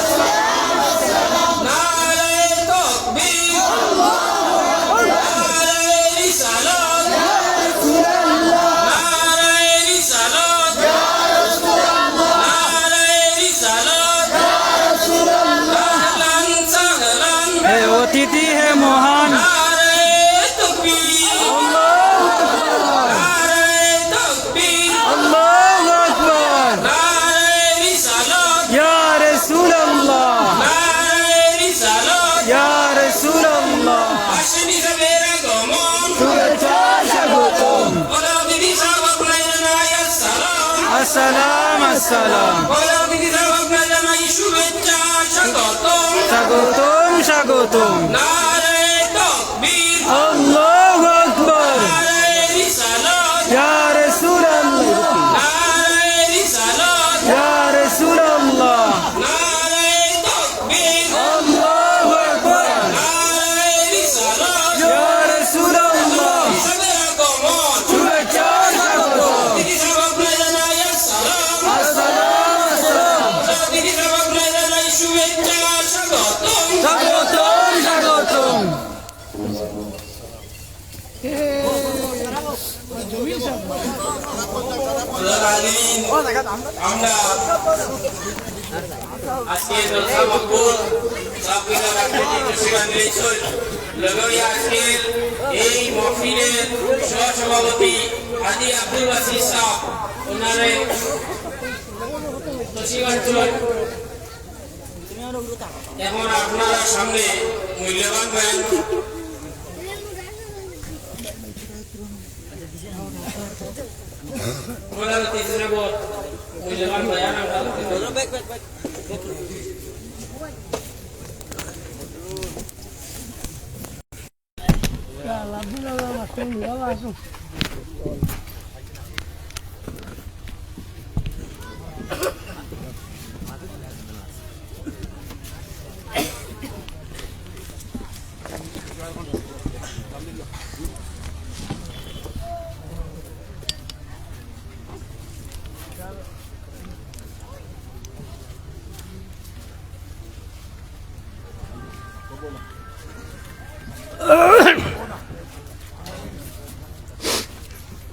Thank you. আসসালাম। জানাই শুভেচ্ছা স্বাগতম স্বাগতম। স্বাগতম আমরা আজকে জলসা সাবিলা রাখতে সেখান রয়েছে লগই আজকের এই মহফিলের সহসভাপতি হাজি আব্দুল এখন আপনারা সামনে মূল্যবান বয়ান বলার তিসরে বল মূল্যবান বয়ান আমরা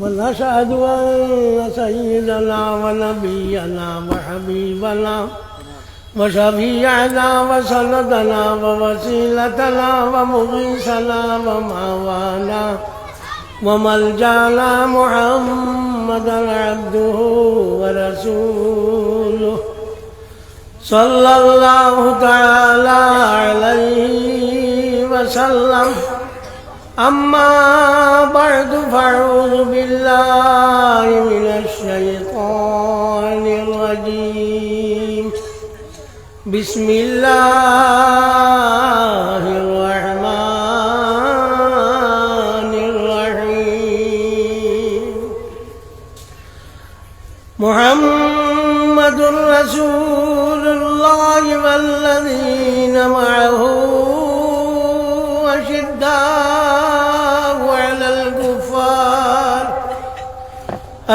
ونشهد أن سيدنا ونبينا وحبيبنا وشفيعنا وسندنا ووسيلتنا ومغيثنا ومعوانا وملجانا محمدا عبده ورسوله صلى الله تعالى عليه وسلم. أما بعد فأعوذ بالله من الشيطان الرجيم. بسم الله الرحمن الرحيم. محمد رسول الله والذين معه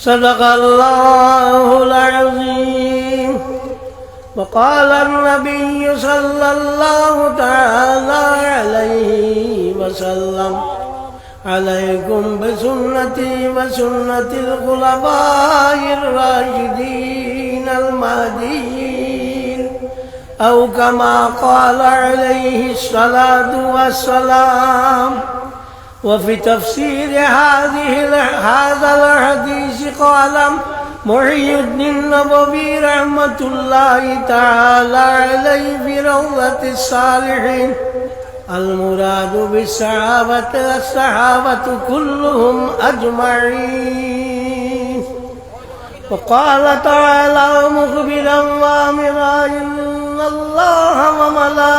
صدق الله العظيم. وقال النبي صلى الله تعالى عليه وسلم عليكم بسنتي وسنة الخلفاء الراشدين المهديين. أو كما قال عليه الصلاة والسلام وفي تفسير هذه هذا الحديث قال محي الدين النبوي رحمة الله تعالى عليه في روضة الصالحين المراد بالصحابة الصحابة كلهم أجمعين وقال تعالى مخبرا وامرا إن الله وملائكته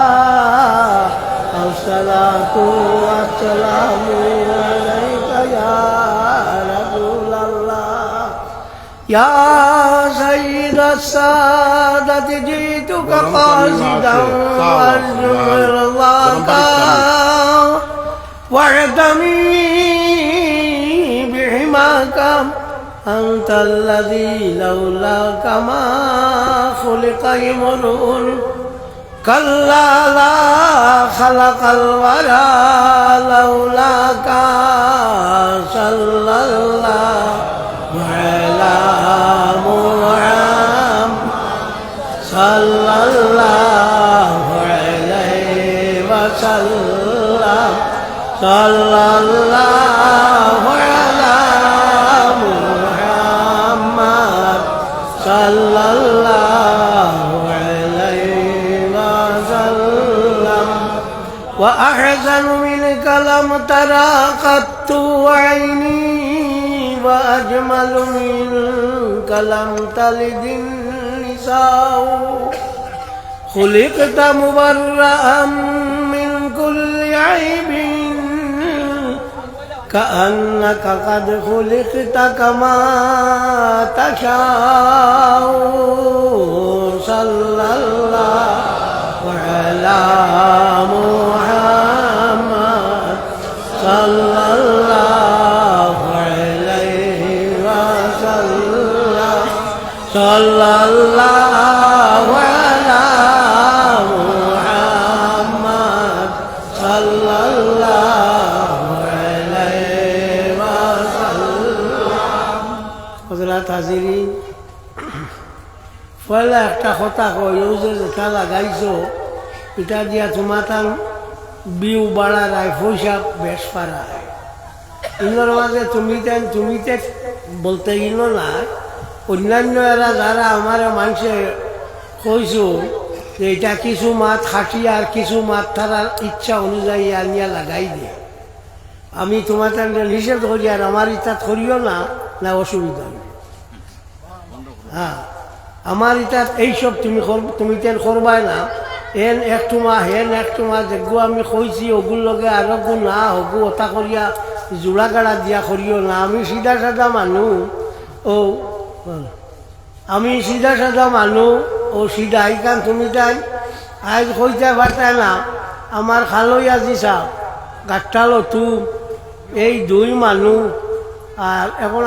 الصلاة والسلام عليك يا رسول الله يا سيد السادة جئتك قاصدا وارجو رضاك واعتمي بحماك أنت الذي لولاك ما خلق امرؤ كلا لا خلق الورى لولاك صلى الله على محمد صلى الله عليه وسلم صلى الله وأحسن منك لم ترى قط عيني وأجمل منك لم تلد النساء خلقت مبرأ من كل عيب كأنك قد خلقت كما تشاء কথা ও যে লাগাইছো এটা দিয়া তোমাতান বিউ বাড়ায় পয়সা বেশ পারায় ইনোর মাঝে তুমি তেন, তুমি তে বলতে গেল না। অন্যান্য এরা যারা আমার মানুষে কইছো যে এটা কিছু মাত খাটি আর কিছু মাত তারার ইচ্ছা অনুযায়ী আনিয়া লাগাই দিয়ে আমি তোমার তেন নিষেধ করি আর আমার ইচ্ছা করিও না না অসুবিধা হ্যাঁ। আমার ইটা এইসব তুমি তুমি তেন করবাই না। এন এক মা হেন একটু মা দেখব আমি কইছি ওগুর লগে আরও গু না, হগু ওটা করিয়া জোড়া গাড়া দিয়া করিও না। আমি সিধা সাদা মানুষ ও আমি সিধা সাদা মানুষ ও সিধা এইখান তুমি তাই। আজ কইতে পারতাই না আমার খালই আজি চাও গাঁঠালো তু এই দুই মানুষ আর এখন